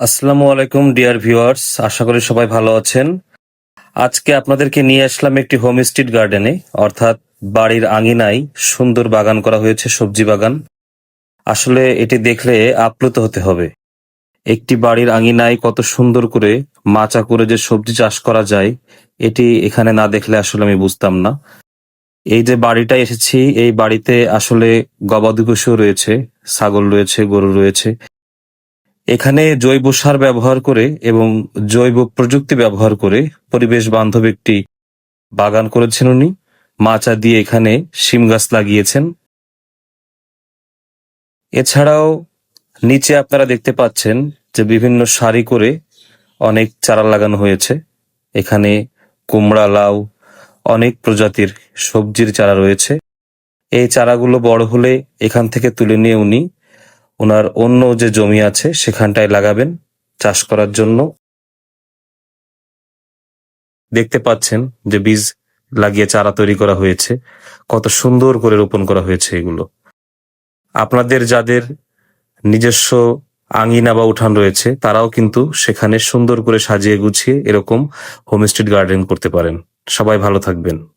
আসসালামু আলাইকুম, dear viewers. আশা করি সবাই ভালো আছেন। আজকে আপনাদেরকে নিয়ে আসলাম একটি হোম স্ট্রিট গার্ডেনে, অর্থাৎ বাড়ির আঙিনায় সুন্দর বাগান করা হয়েছে, সবজি বাগান। আসলে এটি দেখলে আপ্লুত হতে হবে। একটি বাড়ির আঙিনায় কত সুন্দর করে মাচা করে যে সবজি চাষ করা যায়, এটি এখানে না দেখলে আসলে আমি বুঝতাম না। এই যে বাড়িটা এসেছি, এই বাড়িতে আসলে গবাদি পশু রয়েছে, ছাগল রয়েছে, গরু রয়েছে। এখানে জৈব সার ব্যবহার করে এবং জৈব প্রযুক্তি ব্যবহার করে পরিবেশ বান্ধব একটি বাগান করেছেন উনি। মাচা দিয়ে এখানে শিম গাছ লাগিয়েছেন। এছাড়াও নিচে আপনারা দেখতে পাচ্ছেন যে বিভিন্ন সারি করে অনেক চারা লাগানো হয়েছে। এখানে কুমড়া, লাউ, অনেক প্রজাতির সবজির চারা রয়েছে। এই চারাগুলো বড় হলে এখান থেকে তুলে নিয়ে উনি ওনার অন্য যে জমি আছে সেখানটায় লাগাবেন চাষ করার জন্য। দেখতে পাচ্ছেন যে বীজ লাগিয়ে চারা তৈরি করা হয়েছে। কত সুন্দর করে রোপণ করা হয়েছে এগুলো। আপনাদের যাদের নিজস্ব আঙিনা বা উঠান রয়েছে, তারাও কিন্তু সেখানে সুন্দর করে সাজিয়ে গুছিয়ে এরকম হোমস্টেড গার্ডেন করতে পারেন। সবাই ভালো থাকবেন।